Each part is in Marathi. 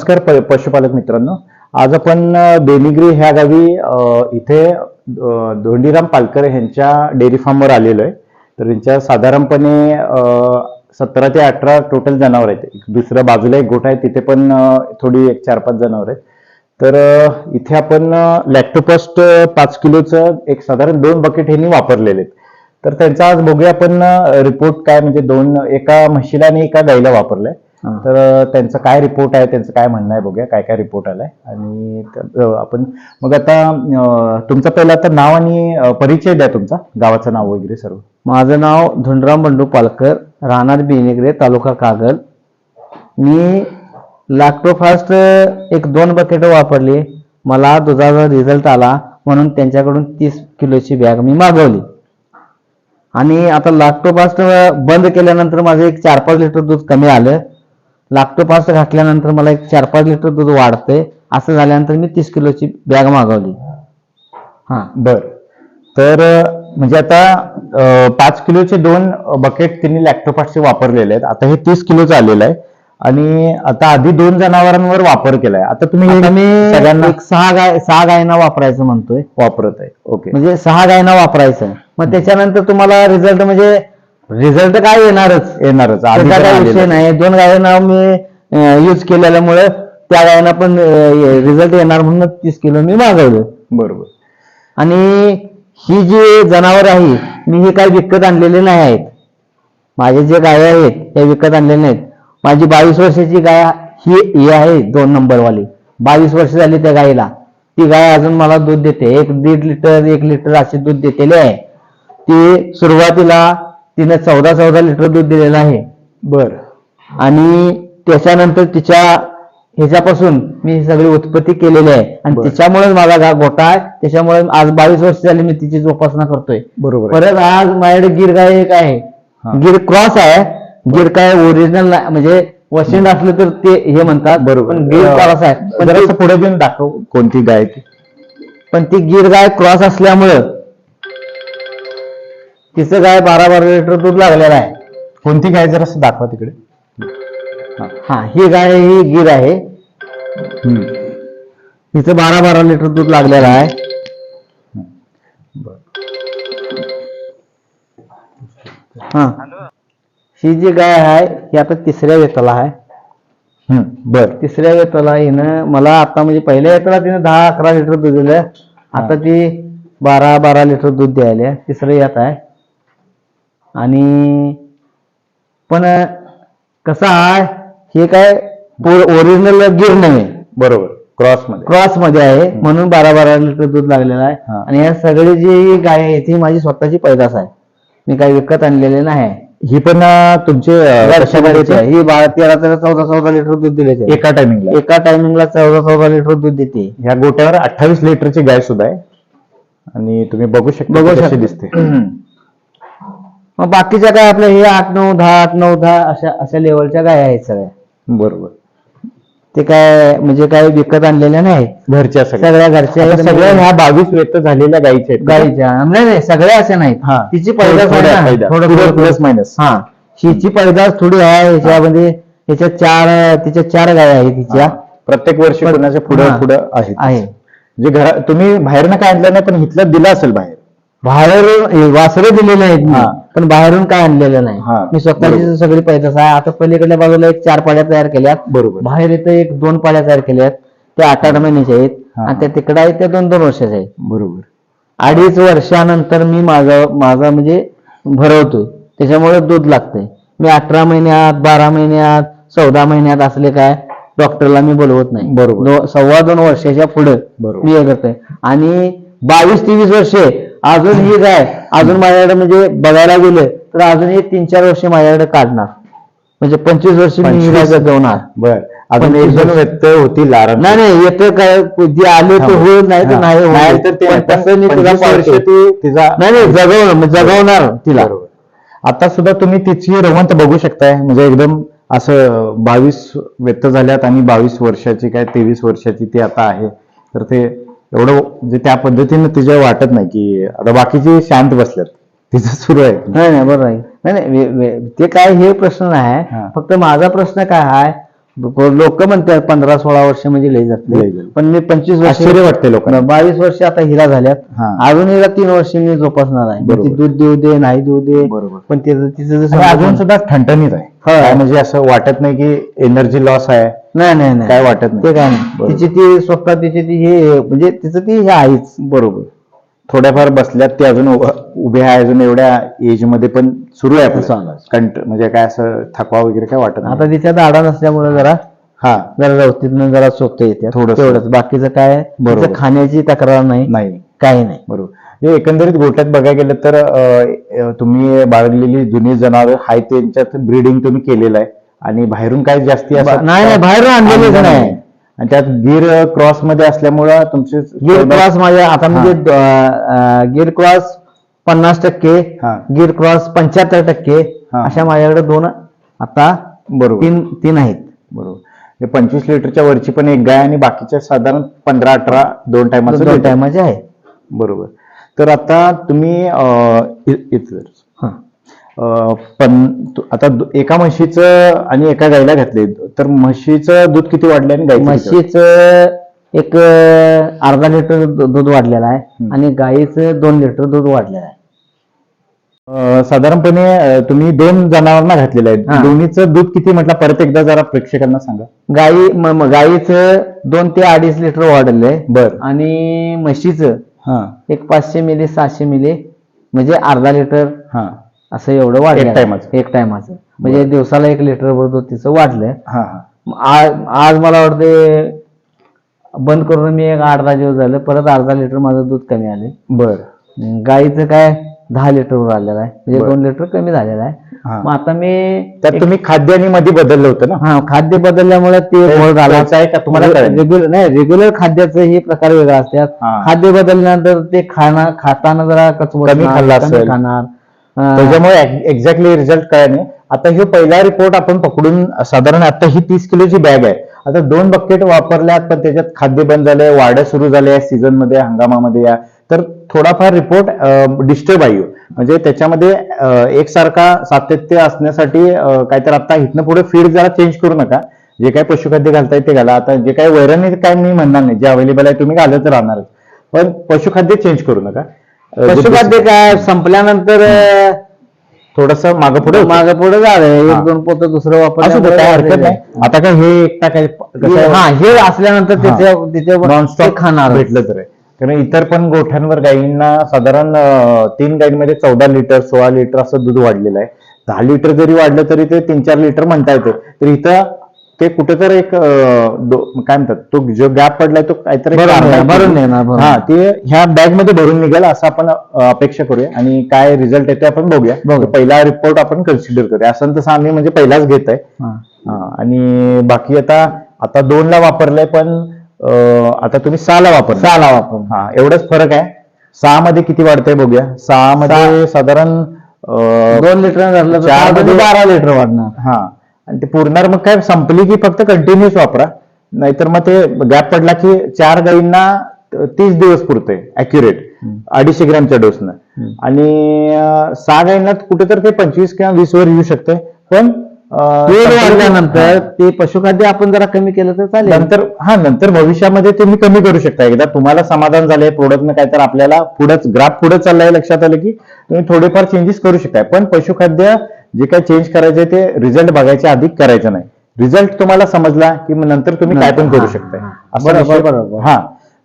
नमस्कार पशुपालक मित्रांनो. आज आपण अ, बेनिग्री ह्या गावी इथे धोंडीराम पालकर यांच्या डेअरी फार्मवर आलेलो आहे. तर त्यांच्या साधारणपणे सतरा ते अठरा टोटल जनावर आहेत. दुसऱ्या बाजूला एक गोठ आहे तिथे पण थोडी एक चार पाच जनावर आहेत. तर इथे आपण लॅक्टोपस्ट पाच किलोचं एक साधारण दोन बकेट ह्यांनी वापरलेले आहेत. तर त्यांचा आज बघूया आपण रिपोर्ट काय म्हणजे दोन एका म्हशीला आणि एका गाईला वापरलाय. तर त्यांचा काय रिपोर्ट आहे त्यांचं काय म्हणणं आहे बघूया काय काय रिपोर्ट आलाय. आणि आपण मग आता तुमचं पहिलं आता नाव आणि परिचय द्या तुमचा गावाचं नाव वगैरे सर्व. माझं नाव धुंडराम बंडू पालकर राहणार बेनेगरे तालुका कागल. मी लॅक्टोफास्ट एक दोन बकेट वापरली. मला दुधाचा रिझल्ट आला म्हणून त्यांच्याकडून तीस किलोची बॅग मी मागवली. आणि आता लॅक्टोफास्ट बंद केल्यानंतर माझं एक चार पाच लिटर दूध कमी आलं. लॅक्टोफास्ट घातल्यानंतर मला एक चार पाच लिटर दूध वाढतंय. असं झाल्यानंतर मी तीस किलोची बॅग मागवली. हां बर. तर म्हणजे आता पाच किलोचे दोन बकेट त्यांनी लॅक्टोपासचे वापरलेले आहेत. आता हे तीस किलोचं आलेलं आहे. आणि आता आधी दोन जनावरांवर वापर केलाय. आता तुम्ही सगळ्यांना एक सहा गाय सहा गायना वापरायचं म्हणतोय. वापरत आहे. ओके. म्हणजे सहा गायना वापरायचं मग त्याच्यानंतर तुम्हाला रिझल्ट म्हणजे रिझल्ट काय येणारच. येणारच. आधी त्याचा पण काही आलेलं विषय. नाही. दोन गायना मी यूज केलेल्यामुळे त्या गायना पण रिझल्ट येणार म्हणून तीस किलो मी मागवलं. बरोबर. आणि ही जी जनावर आहे मी हे काही विकत आणलेले नाही आहेत. माझे जे गाय आहेत त्या विकत आणलेले नाहीत. माझी बावीस वर्षाची गाय ही ही आहे दोन नंबरवाली. बावीस वर्ष झाली त्या गायीला. ती गाय अजून मला दूध देते. एक दीड लिटर एक लिटर असे दूध देतेले आहे. ती सुरुवातीला तिने चौदा चौदा लिटर दूध दिलेलं आहे. बर. आणि त्याच्यानंतर तिच्या ह्याच्यापासून मी सगळी उत्पत्ती केलेली आहे. आणि बरं. तिच्यामुळे माझा गा गोठा आहे. त्याच्यामुळे आज बावीस वर्ष झाली मी तिची जोपासना करतोय. बरोबर आहे. परत आज माझ्याकडे गिर गाय एक आहे. गिर क्रॉस आहे. गिर काय ओरिजिनल म्हणजे वशिंड असलं तर ते हे म्हणतात. बरोबर. पण गिर क्रॉस आहे. पण पुढे घेऊन दाखव कोणती गाय ती. पण ती गिर गाय क्रॉस असल्यामुळं तिचं गाय बारा बारा लिटर दूध लागलेलं आहे. कोणती गाय जरा असं दाखवा तिकडे. हा ही गाय ही गिर आहे. हम्म. हिचं बारा बारा लिटर दूध लागलेलं आहे. बर. हा. ही जी गाय आहे ही आता तिसऱ्या वेताला आहे. हम्म. बर. तिसऱ्या वेताला हिनं मला आता म्हणजे पहिल्या वेताला तिनं दहा अकरा लिटर दूध दिलं. आता ती बारा बारा लिटर दूध द्यायला. तिसरं येत आहे. आणि पण कसं आहे हे काय ओरिजिनल गिर नव्हे. बरोबर. क्रॉसमध्ये. क्रॉसमध्ये आहे. म्हणून बारा बारा लिटर दूध लागलेलं आहे. आणि या सगळी जी गाय आहे ती माझी स्वतःची पैदास आहे. मी काही विकत आणलेले नाही. ही पण तुमचे. ही बारा तेरा तेरा चौदा चौदा लिटर दूध दिले एका टायमिंगला एका टायमिंगला चौदा चौदा लिटर दूध देते. ह्या गोट्यावर अठ्ठावीस लिटरची गाय सुद्धा आहे. आणि तुम्ही बघू शकता बघू शकता. दिसते. मग बाकीच्या काय आपल्या हे आठ नऊ दहा आठ नऊ दहा अशा अशा लेवलच्या गाय आहेत सगळ्या. बरोबर. ते काय म्हणजे काय विकत आणलेल्या नाही. घरच्या सगळ्या. सगळ्या घरच्या आता आहेत. सगळ्या ह्या बावीस व्यक्त झालेल्या गायीच्या आहेत. गाईच्या नाही नाही सगळ्या अशा नाहीत. हा. तिची पैदास आहे थोड्या ना, फायदा. थोडं प्लस मायनस हा. हिची पैदास थोडी आहे. ह्याच्यामध्ये ह्याच्या चार तिच्या चार गाय आहे तिच्या प्रत्येक वर्षी कोणाच्या पुढे हा. पुढे आहेत. आहे. म्हणजे घरा तुम्ही बाहेरनं काय आणलं नाही पण इथलं दिलं असेल बाहेर. बाहेरून वासरे दिलेले आहेत मी, हा. पण बाहेरून काय आणलेलं नाही. मी स्वतःची. सगळी पैदास आहे. आता पलीकडल्या बाजूला एक चार पाड्या तयार केल्यात. बरोबर. बाहेर इथं एक दोन पाड्या तयार केल्यात. त्या आठ आठ महिन्याच्या आहेत. हा. आणि त्या तिकडे आहेत त्या दोन दोन वर्षाच्या आहेत. बरोबर. अडीच वर्षानंतर मी माझं माझा म्हणजे भरवतोय. त्याच्यामुळे दूध लागतंय. मी अठरा महिन्यात बारा महिन्यात चौदा महिन्यात असले काय डॉक्टरला मी बोलवत नाही. बरोबर. दो- सव्वा दोन वर्षाच्या पुढे बरोबर. मी हे करतोय. आणि बावीस तेवीस वर्षे अजून ही काय? अजून माझ्याकडे म्हणजे बघायला गेलं तर अजून एक तीन चार वर्षे माझ्याकडे काढणार. म्हणजे पंचवीस वर्ष मी ही गाय 25. जगवणार. बर. अजून एक दोन व्यत्यय होतील आराम नाही नाही येतं काय? जे आले तर होईल नाही तर नाही. नाही तर ते पण तसं मी तुला पंचवीस वर्ष पाळतोय. ती तिचा नाही नाही जगवणार जगवणार तिला. बरोबर. आता सुद्धा तुम्ही तिची रवंत बघू शकताय. म्हणजे एकदम असं बावीस व्यक्त झाल्यात आणि बावीस वर्षाची काय तेवीस वर्षाची ती आता आहे. तर ते एवढं म्हणजे त्या पद्धतीनं तिच्या वाटत नाही की आता बाकीची शांत बसल्यात तिचं सुरू आहे नाही नाही बरोबर आहे नाही नाही वे- वे- ते काय हे प्रश्न नाही. फक्त माझा प्रश्न काय आहे लोक म्हणतात पंधरा सोळा वर्ष म्हणजे लय लय जाते. पण मी पंचवीस वर्ष वाटते लोकांना बावीस वर्ष आता हिरा झाल्यात हा. अजून हिला तीन वर्ष मी जोपासणार आहे. ती दूध देऊ दे नाही देऊ दे बरोबर. पण तिचं तिचं जसं अजून सुद्धा ठणठणीत आहे हा. काय म्हणजे असं वाटत नाही की एनर्जी लॉस आहे नाही नाही नाही. काय वाटत नाही. ते काय नाही. बरोबर. तिची ती स्वतः तिची ती हे म्हणजे तिचं ती हे आहेच. बरोबर. थोड्याफार बसल्यात ते अजून उभ- उभे आहे अजून एवढ्या एजमध्ये पण सुरू आहे आपलं. चालू आहे. कंट म्हणजे काय असं थकवा वगैरे काय वाटत आता तिच्या दाडा नसल्यामुळे जरा हा. जरा रवतीतनं जरा सोपते येते. थोडंसं. तेवढंच. बाकीचं काय? बरोबर. तिचं खाण्याची तक्रार नाही. नाही. काही नाही. बरोबर. म्हणजे एकंदरीत गोट्यात बघायला गेलं तर अं, अं, तुम्ही बाळगलेली जुनी जनावर हाय त्यांच्यात ब्रीडिंग तुम्ही केलेलं आहे. आणि बाहेरून काही जास्ती असं नाही, नाही, बाहेरून आणलेलंच आणलं नाही. आणि त्यात गिर क्रॉसमध्ये असल्यामुळं तुमचे गिर क्रॉस माझ्या आता म्हणजे अं, अं, गिर क्रॉस पन्नास टक्के हा. गिर क्रॉस पंच्याहत्तर टक्के हा. अशा माझ्याकडे दोन आता बरोबर तीन तीन आहेत बरोबर पंचवीस लिटरच्या वरची पण एक गाय आणि बाकीच्या साधारण पंधरा अठरा दोन दोन. टायमाचे आहे बरोबर तर आता तुम्ही अं, इ- इथं हा. पण आता एका म्हशीचं आणि एका गायला घातले तर म्हशीचं दूध किती वाढलं आणि किती म्हशीचं एक अर्धा लिटर दूध वाढलेलं आहे. आणि गाईचं दोन लिटर दूध वाढलेलं आहे. साधारणपणे तुम्ही दोन जनावरांना घातलेले हा. आहेत दोन्हीचं दूध किती म्हटलं? परत एकदा जरा प्रेक्षकांना सांगा. गाई गाईचं दोन ते अडीच लिटर वाढलेलं आहे बर. आणि म्हशीचं एक पाचशे मिली सहाशे मिली म्हणजे अर्धा लिटर. हा. असं एवढं वाढलं एक टायमाचं. एक टायमाचं म्हणजे दिवसाला एक लिटर भर दूध तिचं वाढलंय. हा हा. आज आज मला वाटते बंद करून मी एक आठ दहा दिवस झालं परत अर्धा लिटर माझं दूध कमी आले बर. गाईचं काय दहा लिटरवर आलेलं आहे. म्हणजे बरं. दोन लिटर कमी झालेलं आहे. हा. मग आता मी त्यात तुम्ही खाद्य आणि मध्ये बदललं होतं ना? हा खाद्य बदलल्यामुळे ते घोळ झाला. त्याचं आहे का? तुम्हाला कळलं? रेग्युलर नाही रेग्युलर खाद्याचं हे प्रकार वेगळा असतात. हा. खाद्य बदलल्यानंतर ते खाणं खाताना जरा कचवट कमी खाल्लं असेल. खाणार. त्याच्यामुळे एक्झॅक्टली रिझल्ट काय नाही. आता हे पहिला रिपोर्ट आपण पकडून साधारण आता ही तीस किलोची बॅग आहे. आता दोन बकेट वापरल्यात पण त्याच्यात खाद्य बंद झालंय वाढ सुरू झाल्या सीझनमध्ये हंगामामध्ये या. तर थोडाफार रिपोर्ट डिस्टर्ब आहे. म्हणजे त्याच्यामध्ये एकसारखा सातत्य असण्यासाठी काय काहीतरी आता इथनं पुढे फीड जरा चेंज करू नका. जे काही पशुखाद्य घालताय ते घाला. आता जे काही वैरण काय मी म्हणणार नाही. जे अवेलेबल आहे तुम्ही घालत राहणारच. पण पशुखाद्य चेंज करू नका. पशुखाद्य काय? संपल्यानंतर थोडस मागं पुढे मागे पुढे झालं. एक दोन पोत दुसरं काय हरकत वापर नाही आता काय हे एकटा काय हा हे असल्यानंतर. त्याच्या त्याच्यावर खाणार. भेटलं तर. कारण इतर पण गोठ्यांवर गायींना साधारण तीन गायींमध्ये चौदा लिटर सोळा लिटर असं दूध वाढलेलं आहे. दहा लिटर जरी वाढलं तरी ते तीन चार लिटर म्हणता येते. तर इथं ते कुठेतरी एक अं, दो- काय म्हणतात तो जो गॅप पडलाय तो काहीतरी भरून हा ते ह्या बॅगमध्ये भरून निघेल असं आपण अं, अपेक्षा करूया. आणि काय रिझल्ट येते आपण बघूया. पहिला रिपोर्ट आपण कन्सिडर करूया. असं तसं आम्ही म्हणजे पहिलाच घेत आहे. हा. आणि बाकी आता आता दोन ला वापरलंय पण अं, आता तुम्ही सहाला वापर सहाला वापर हा एवढंच फरक आहे. सहा मध्ये किती वाढतंय बघूया. सहा. मध्ये साधारण अं, दोन लिटर तर चार चार मध्ये- बारा लिटर वाढणार. हा. आणि ते पुरणार मग काय? संपली की फक्त कंटिन्युअस वापरा. नाहीतर मग ते गॅप पडला की चार गाईंना तीस दिवस पुरतंय अॅक्युरेट अडीचशे ग्रॅमच्या डोसनं. आणि सहा गाईंना कुठेतरी ते पंचवीस किंवा वीस वर येऊ शकते पण वाढल्यानंतर ते पशुखाद्य आपण जरा कमी केलं तर चालेल. नंतर हा नंतर भविष्यामध्ये तुम्ही कमी करू शकता. एकदा तुम्हाला समाधान झालंय प्रोडक्टनं काय तर आपल्याला पुढंच ग्राफ पुढे चाललंय लक्षात आलं की तुम्ही थोडेफार चेंजेस करू शकताय. पण पशुखाद्य जे काय चेंज करायचे ते रिझल्ट बघायच्या आधी करायचं नाही रिझल्ट तुम्हाला समजला की नंतर तुम्ही काय पण करू शकताय हा. असं बरोबर. हा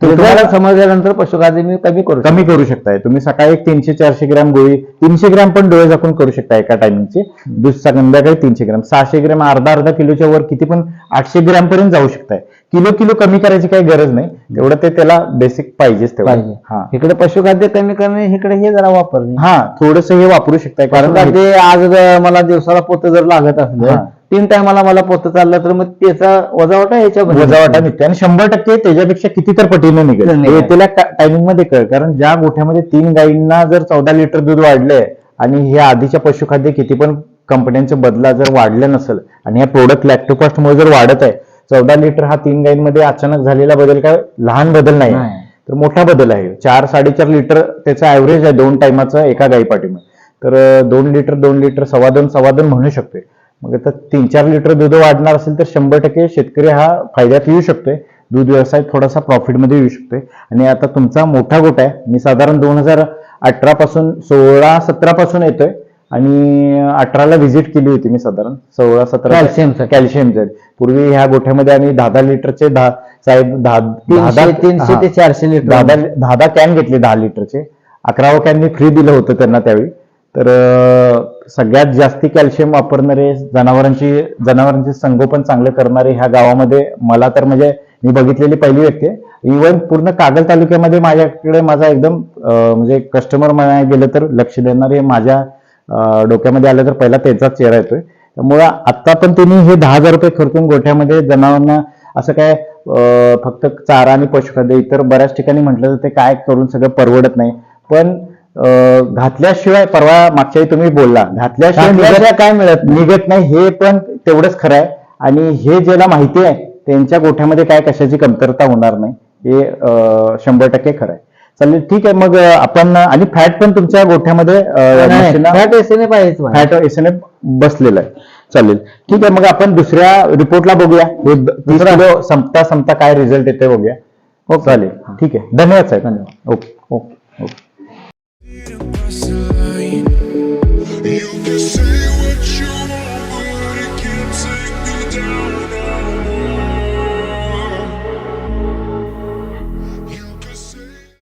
तुम्हाला तुम्हाला समजल्यानंतर पशुखाद्य मी कमी करू कमी करू शकताय. तुम्ही सकाळी एक तीनशे चारशे ग्रॅम गोळी तीनशे ग्रॅम पण डोळे झाकून करू शकता एका टायमिंगचे दुसरा संध्याकाळी तीनशे ग्रॅम सहाशे ग्रॅम अर्धा अर्धा किलोच्या वर किती पण आठशे ग्रॅम पर्यंत जाऊ शकताय. किलो किलो कमी करायची काही गरज नाही. तेवढं ते त्याला बेसिक पाहिजेच तेवढं. पाहिजे. हा. इकडे पशुखाद्य कमी करणे इकडे हे जरा वापरणे. हा थोडस हे वापरू शकताय. कारण ते आज मला दिवसाला पोत जर लागत असलं. तीन टायमाला मला पोत चाललं तर मग त्याचा वजावटा याच्यामध्ये. वजावाटा निघते. आणि शंभर टक्के त्याच्यापेक्षा किती तर पटीने निघेल. निघेल. हे त्याला टायमिंगमध्ये कळ. कारण ज्या गोठ्यामध्ये तीन गायींना जर चौदा लिटर दूध वाढलंय आणि हे आधीच्या पशुखाद्य किती पण कंपन्यांचे बदला जर वाढलं नसेल आणि या प्रोडक्ट लॅक्टोफास्ट मुळे जर वाढत आहे चौदा लिटर हा तीन गायींमध्ये अचानक झालेला बदल काय? लहान बदल नाही. नाही. तर मोठा बदल आहे. चार साडेचार लिटर त्याचा ऍव्हरेज आहे दोन टायमाचं एका गायी पाठीमध्ये तर अं, दोन लिटर दोन लिटर सव्वा दोन सव्वा दोन म्हणू शकतोय. मग आता तीन चार लिटर दूध वाढणार असेल तर शंभर टक्के शेतकरी हा फायद्यात येऊ शकतोय. दूध व्यवसाय थोडासा प्रॉफिटमध्ये येऊ शकतोय. आणि आता तुमचा मोठा गोट आहे. मी साधारण दोन हजार अठरा पासून सोळा सतरा पासून येतोय. आणि अठराला व्हिजिट केली होती मी साधारण. सोळा सतरा. कॅल्शियमचं पूर्वी ह्या गोठ्यामध्ये आम्ही दहा दहा लिटरचे दहा साहेब दहा तीनशे. ते चारशे लिटर. दहा दहा कॅन घेतले दहा लिटरचे. अकरावं कॅन मी फ्री दिलं होतं त्यांना त्यावेळी. तर सगळ्यात जास्ती कॅल्शियम वापरणारे जनावरांची जनावरांचे संगोपन चांगलं करणारे ह्या गावामध्ये मला तर म्हणजे मी बघितलेली पहिली व्यक्ती आहे. इव्हन पूर्ण कागल तालुक्यामध्ये माझ्याकडे माझा एकदम म्हणजे कस्टमर म्हणायला गेलं तर लक्ष देणारे माझ्या डोक्यामध्ये आलं तर पहिला त्याचाच चेहरा येतोय. त्यामुळं आत्ता पण त्यांनी हे दहा हजार रुपये खर्चून गोठ्यामध्ये जनावरांना असं काय फक्त चारा आणि पशुखाद्य इतर बऱ्याच ठिकाणी म्हटलं तर ते काय करून सगळं परवडत नाही. पण घातल्याशिवाय परवा मागच्या वेळी तुम्ही बोलला. घातल्याशिवाय काय मिळत. निघत नाही हे पण तेवढंच खरं आहे. आणि हे ज्याला माहिती आहे त्यांच्या गोठ्यामध्ये काय कशाची कमतरता होणार नाही हे शंभर टक्के खरं आहे. चालेल ठीक आहे मग आपण आणि फॅट पण तुमच्या गोठ्यामध्ये फॅट एसीने पाहिजे. फॅट एसएनए बसलेलं आहे. चालेल ठीक आहे मग आपण दुसऱ्या रिपोर्टला बघूया. हे संपता संपता काय रिझल्ट येते बघूया. हो चालेल ठीक आहे धन्यवाद साहेब. धन्यवाद. Okay okay okay. You can see.